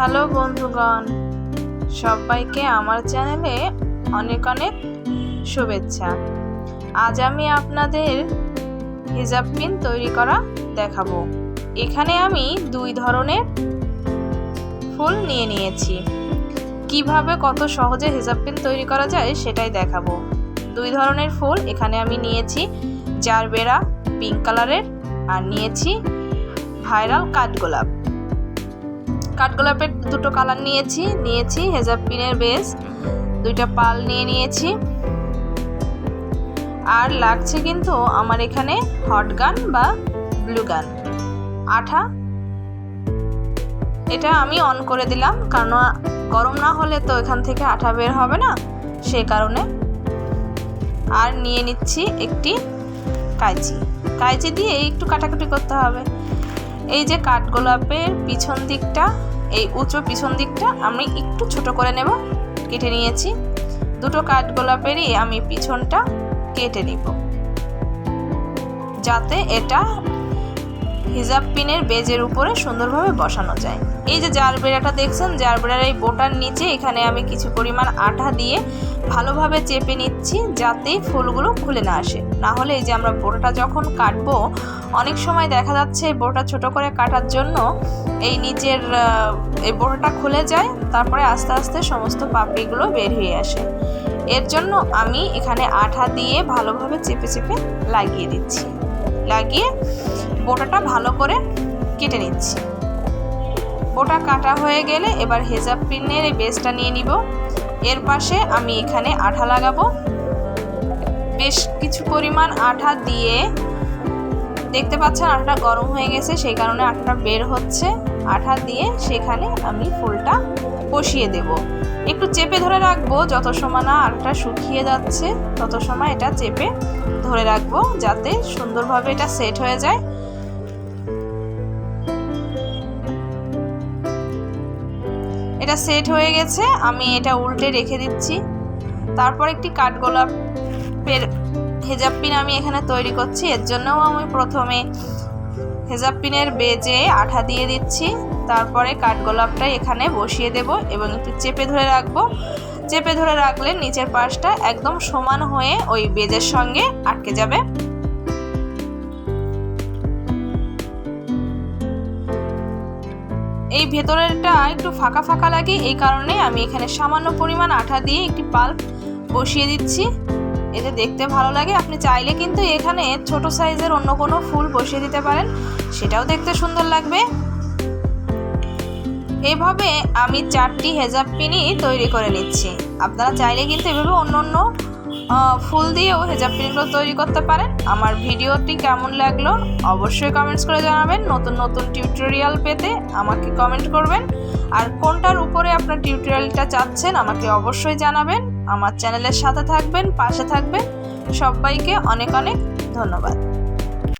Hello বন্ধুগণ, সবাইকে আমার চ্যানেলে অনেক অনেক শুভেচ্ছা। আজ আমি আপনাদের হিজাব পিন তৈরি করা দেখাবো। এখানে আমি দুই ধরনের ফুল নিয়ে নিয়েছি। কীভাবে কত সহজে হিজাব পিন তৈরি করা যায় সেটাই দেখাবো। দুই ধরনের ফুল এখানে আমি নিয়েছি, জারবেরা, পিঙ্ক কালারের, আর নিয়েছি ভাইরাল কাঠগোলাপ। কাঠগোলাপের দুটো কালার নিয়েছি নিয়েছি হেজাব পিনের বেস দুইটা পাল নিয়ে নিয়েছি। আর লাগছে কিন্তু আমার এখানে হট গান বা ব্লু গান আঠা। এটা আমি অন করে দিলাম, কারণ গরম না হলে তো এখান থেকে আঠা বের হবে না, সে কারণে। আর নিয়ে নিচ্ছি একটি কাঁচি কাঁচি দিয়ে একটু কাটাকুটি করতে হবে। এই যে কাঠগোলাপের পিছন দিকটা এই উঁচু পিছন দিকটা আমি একটু ছোট করে নেব, কেটে নিয়েছি। দুটো কাঠগোলাপেরই আমি পিছনটা কেটে নিব। যাতে এটা হিজাব পিনের বেজের উপরে সুন্দরভাবে বসানো যায়। এই যে জারবেরাটা দেখছেন জারবেরার এই বোটার নিচে এখানে আমি কিছু পরিমাণ আঠা দিয়ে ভালোভাবে চেপে নিচ্ছি যাতে ফুলগুলো খুলে না আসে। না হলে এই যে আমরা বোটাটা যখন কাটবো, অনেক সময় দেখা যাচ্ছে বোটা ছোট করে কাটার জন্য এই নিচের এই বোটাটা খুলে যায়, তারপরে আস্তে আস্তে সমস্ত পাপড়িগুলো বের হয়ে আসে। এর জন্য আমি এখানে আঠা দিয়ে ভালোভাবে চেপে চেপে লাগিয়ে দিচ্ছি। লাগিয়ে বোটাটা ভালো করে কেটে নিচ্ছি। বোটা কাটা হয়ে গেলে এবার হেজাব পিনের এই বেসটা নিয়ে নিব। এর পাশে আমি এখানে আঠা লাগাবো। বেশ কিছু পরিমাণ আঠা দিয়ে, দেখতে পাচ্ছেন আঠাটা গরম হয়ে গেছে, সেই কারণে আঠাটা বের হচ্ছে। আঠা দিয়ে সেখানে আমি ফুলটা বসিয়ে দেব। একটু চেপে ধরে রাখব, যত সময় না আঠাটা শুকিয়ে যাচ্ছে, তত সময় এটা চেপে ধরে রাখব, যাতে সুন্দরভাবে এটা সেট হয়ে যায়। এটা সেট হয়ে গেছে, আমি এটা উল্টে রেখে দিচ্ছি। তারপর একটি কাঠগোলাপের হেজাব পিন আমি এখানে তৈরি করছি। এর জন্যও আমি প্রথমে হেজাব পিনের বেজে আঠা দিয়ে দিচ্ছি। তারপরে কাঠগোলাপটা এখানে বসিয়ে দেব এবং একটু চেপে ধরে রাখব। চেপে ধরে রাখলে নিচের পাশটা একদম সমান হয়ে ওই বেজের সঙ্গে আটকে যাবে। এই ভেতরেরটা একটু ফাঁকা ফাঁকা লাগে, এই কারণে আমি এখানে সামান্য পরিমাণ আঠা দিয়ে একটি পাল্প বসিয়ে দিচ্ছি। এতে দেখতে ভালো লাগে। আপনি চাইলে কিন্তু এখানে ছোট সাইজের অন্য কোনো ফুল বসিয়ে দিতে পারেন। সেটাও দেখতে সুন্দর লাগবে। এভাবে আমি চারটি হেজাব পিনি তৈরি করে নিচ্ছি। আপনারা চাইলে কিন্তু এভাবে অন্য অন্য ফুল দিয়েও হেজাব পিনগুলো তৈরি করতে পারেন। আমার ভিডিওটি কেমন লাগল অবশ্যই কমেন্টস করে জানাবেন। নতুন নতুন টিউটোরিয়াল পেতে আমাকে কমেন্ট করবেন। আর কোনটার উপরে আপনার টিউটোরিয়ালটা চাচ্ছেন আমাকে অবশ্যই জানাবেন। আমার চ্যানেলের সাথে থাকবেন, পাশে থাকবেন। সবাইকে অনেক অনেক ধন্যবাদ।